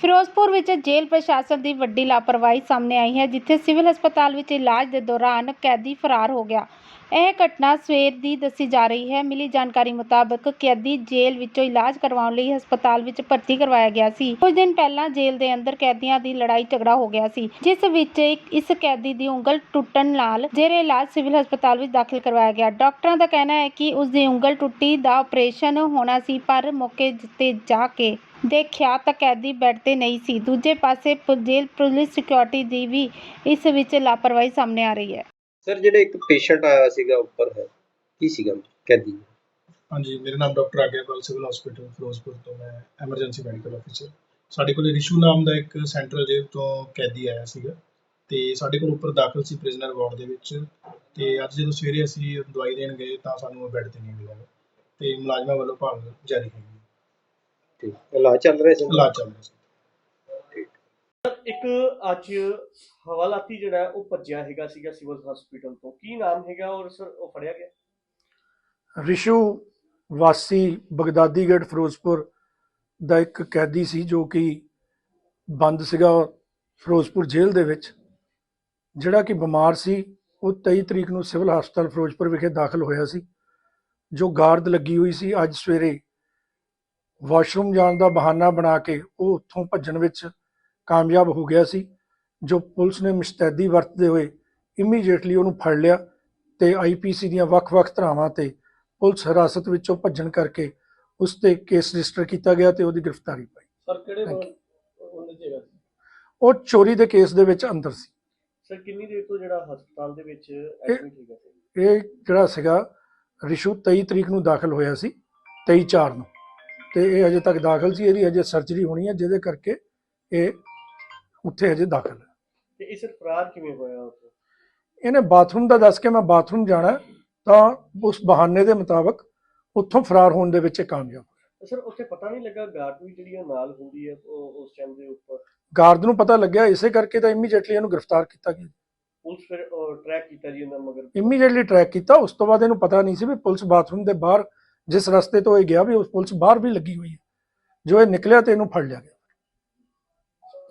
ਫਿਰੋਜ਼ਪੁਰ ਵਿੱਚ ਜੇਲ੍ਹ ਪ੍ਰਸ਼ਾਸਨ ਦੀ ਵੱਡੀ ਲਾਪਰਵਾਹੀ ਸਾਹਮਣੇ ਆਈ ਹੈ, ਜਿੱਥੇ ਸਿਵਲ ਹਸਪਤਾਲ ਵਿੱਚ ਇਲਾਜ ਦੇ ਦੌਰਾਨ ਕੈਦੀ ਫਰਾਰ ਹੋ ਗਿਆ। ਇਹ ਘਟਨਾ ਸਵੇਰ ਦੀ ਦੱਸੀ ਜਾ ਰਹੀ ਹੈ। ਮਿਲੀ ਜਾਣਕਾਰੀ ਮੁਤਾਬਕ ਕੈਦੀ ਜੇਲ੍ਹ ਵਿੱਚੋਂ ਇਲਾਜ ਕਰਵਾਉਣ ਲਈ ਹਸਪਤਾਲ ਵਿੱਚ ਭਰਤੀ ਕਰਵਾਇਆ ਗਿਆ ਸੀ। ਕੁਝ ਦਿਨ ਪਹਿਲਾਂ ਜੇਲ੍ਹ ਦੇ ਅੰਦਰ ਕੈਦੀਆਂ ਦੀ ਲੜਾਈ ਝਗੜਾ ਹੋ ਗਿਆ ਸੀ, ਜਿਸ ਵਿੱਚ ਇਸ ਕੈਦੀ ਦੀ ਉਂਗਲ ਟੁੱਟਣ ਨਾਲ ਜੇਰੇ ਇਲਾਜ ਸਿਵਲ ਹਸਪਤਾਲ ਵਿੱਚ ਦਾਖਲ ਕਰਵਾਇਆ ਗਿਆ। ਡਾਕਟਰਾਂ ਦਾ ਕਹਿਣਾ ਹੈ ਕਿ ਉਸ ਦੀ ਉਂਗਲ ਟੁੱਟੀ ਦਾ ਆਪਰੇਸ਼ਨ ਹੋਣਾ ਸੀ, ਪਰ ਮੌਕੇ ਤੇ ਜਾ ਕੇ ਦੇਖਿਆ ਤਾਂ ਕੈਦੀ ਬੈੱਡ ਤੇ ਨਹੀਂ ਸੀ। ਦੂਜੇ ਪਾਸੇ ਪ- ਜੇਲ੍ਹ ਪੁਲਿਸ ਸਿਕਿਉਰਿਟੀ ਦੀ ਵੀ ਇਸ ਵਿੱਚ ਲਾਪਰਵਾਹੀ ਸਾਹਮਣੇ ਆ ਰਹੀ ਹੈ। ਸਰ ਜਿਹੜਾ ਇੱਕ ਪੇਸ਼ੈਂਟ ਆਇਆ ਸੀਗਾ ਉੱਪਰ ਹੈ ਕੀ ਸੀਗਾ? ਕੈਦੀ। ਹਾਂਜੀ ਮੇਰਾ ਨਾਮ doctor Agyapal civil hospital Firozpur ਤੋਂ ਮੈਂ ਐਮਰਜੈਂਸੀ ਮੈਡੀਕਲ ਅਫੀਸਰ ਸਾਡੇ ਕੋਲ ਰਿਸ਼ੂ ਨਾਮ ਦਾ ਇੱਕ ਸੈਂਟਰਲ ਜੇਲ੍ਹ ਤੋਂ ਕੈਦੀ ਆਇਆ ਸੀਗਾ ਤੇ ਸਾਡੇ ਕੋਲ ਉੱਪਰ ਦਾਖਲ ਸੀ ਪ੍ਰਿਜ਼ਨਰ ਵਾਰਡ ਦੇ ਵਿੱਚ ਤੇ ਅੱਜ ਜਦੋਂ ਸਵੇਰੇ ਅਸੀਂ ਦਵਾਈ ਦੇਣ ਗਏ ਤਾਂ ਸਾਨੂੰ ਉਹ ਬੈੱਡ ਤੇ ਨਹੀਂ ਮਿਲਿਆ। ਤੇ ਮੁਲਾਜ਼ਮਾਂ ਵੱਲੋਂ ਭਾਲ ਜਾਰੀ ਹੈਗੀ। ਠੀਕ ਇਲਾਜ ਚੱਲ ਰਿਹਾ ਸੀ। ਇਲਾਜ ਚੱਲ ਰਿਹਾ ਸੀ। ਇੱਕ ਅੱਜ ਹਵਾਲਾਤੀ ਜਿਹੜਾ ਉਹ ਭੱਜਿਆ ਹੈਗਾ ਸੀਗਾ ਸਿਵਲ ਹਸਪੀਟਲ ਤੋਂ। ਕੀ ਨਾਮ ਹੈਗਾ ਔਰ ਸਰ, ਉਹ ਫੜਿਆ ਗਿਆ? ਰਿਸ਼ੂ ਵਾਸੀ ਬਗਦਾਦੀਗੜ੍ਹ ਫਿਰੋਜ਼ਪੁਰ ਦਾ ਇੱਕ ਕੈਦੀ ਸੀ ਜੋ ਕਿ ਬੰਦ ਸੀਗਾ ਫਿਰੋਜ਼ਪੁਰ ਜੇਲ੍ਹ ਦੇ ਵਿੱਚ। ਜਿਹੜਾ ਕਿ ਬਿਮਾਰ ਸੀ, ਉਹ 23 ਤਰੀਕ ਨੂੰ ਸਿਵਲ ਹਸਪਤਾਲ ਫਿਰੋਜ਼ਪੁਰ ਵਿਖੇ ਦਾਖਲ ਹੋਇਆ ਸੀ, ਜੋ ਗਾਰਦ ਲੱਗੀ ਹੋਈ ਸੀ। ਅੱਜ ਸਵੇਰੇ ਵਾਸ਼ਰੂਮ ਜਾਣ ਦਾ ਬਹਾਨਾ ਬਣਾ ਕੇ ਉਹ ਉੱਥੋਂ ਭੱਜਣ ਵਿੱਚ ਕਾਮਯਾਬ ਹੋ ਗਿਆ ਸੀ ਜੋ ਪੁਲਿਸ ਨੇ ਮੁਸਤੈਦੀ ਵਰਤਦੇ ਹੋਏ ਇਮੀਡੀਏਟਲੀ ਉਹਨੂੰ ਫੜ ਲਿਆ ਤੇ ਆਈਪੀਸੀ ਦੀਆਂ ਵੱਖ-ਵੱਖ ਧਾਰਾਵਾਂ ਤੇ ਪੁਲਿਸ ਹਿਰਾਸਤ ਵਿੱਚੋਂ ਭੱਜਣ ਕਰਕੇ ਉਸ ਤੇ ਕੇਸ ਰਜਿਸਟਰ ਕੀਤਾ ਗਿਆ ਤੇ ਉਹਦੀ ਗ੍ਰਿਫਤਾਰੀ ਪਾਈ। ਸਰ ਕਿਹੜੇ ਜਗ੍ਹਾ ਉਹ ਚੋਰੀ ਦੇ ਕੇਸ ਦੇ ਵਿੱਚ ਅੰਦਰ ਸੀ। ਸਰ ਕਿੰਨੀ ਦੇਰ ਤੋਂ ਜਿਹੜਾ ਹਸਪਤਾਲ ਦੇ ਵਿੱਚ ਐਡਮਿਟ ਹੈਗਾ ਸੀ ਇਹ ਜਿਹੜਾ ਸੀਗਾ ਰਿਸ਼ੂ 23 ਤਰੀਕ ਨੂੰ ਦਾਖਲ ਹੋਇਆ ਸੀ 23 4 ਨੂੰ। ਤੇ ਇਹ ਅਜੇ ਤੱਕ ਦਾਖਲ ਸੀ ਇਹਦੀ ਅਜੇ ਸਰਜਰੀ ਹੋਣੀ ਹੈ ਜਿਹਦੇ ਕਰਕੇ ਇਹ ਉੱਥੇ ਅਜੇ ਦਾਖਲ ਹੈ। ਤੇ ਇਹ ਸਰ ਫਰਾਰ ਕਿਵੇਂ ਹੋਇਆ ਉੱਥੇ? ਇਹਨੇ ਬਾਥਰੂਮ ਦਾ ਦੱਸ ਕੇ ਮੈਂ ਬਾਥਰੂਮ ਜਾਣਾ ਤਾਂ ਉਸ ਬਹਾਨੇ ਦੇ ਮੁਤਾਬਕ ਉੱਥੋਂ ਫਰਾਰ ਹੋਣ ਦੇ ਵਿੱਚ ਇਹ ਕਾਮਯਾਬ ਤੇ ਸਰ ਉੱਥੇ ਪਤਾ ਨਹੀਂ ਲੱਗਾ ਗਾਰਡ ਵੀ ਜਿਹੜੀ ਨਾਲ ਹੁੰਦੀ ਹੈ ਉਹ ਉਸ ਟਾਈਮ ਦੇ ਉੱਪਰ? ਗਾਰਡ ਨੂੰ ਪਤਾ ਲੱਗਿਆ ਇਸੇ ਕਰਕੇ ਤਾਂ ਇਮੀਡੀਏਟਲੀ ਇਹਨੂੰ ਗ੍ਰਿਫਤਾਰ ਕੀਤਾ ਗਿਆ। ਪੁਲਿਸ ਫਿਰ ਟਰੈਕ ਕੀਤਾ ਜੀ ਉਹਨਾਂ ਮਗਰ? ਇਮੀਡੀਏਟਲੀ ਟਰੈਕ ਕੀਤਾ ਉਸ ਤੋਂ ਬਾਅਦ ਇਹਨੂੰ ਪਤਾ ਨਹੀਂ ਸੀ ਵੀ ਪੁਲਿਸ ਬਾਥਰੂਮ ਦੇ ਬਾਹਰ ਜਿਸ ਰਸਤੇ ਤੋਂ ਇਹ ਗਿਆ ਵੀ ਉਸ ਪੁਲਿਸ ਬਾਹਰ ਵੀ ਲੱਗੀ ਹੋਈ ਹੈ। ਜੋ ਇਹ ਨਿਕਲਿਆ ਤੇ ਇਹਨੂੰ ਫੜ ਲਿਆ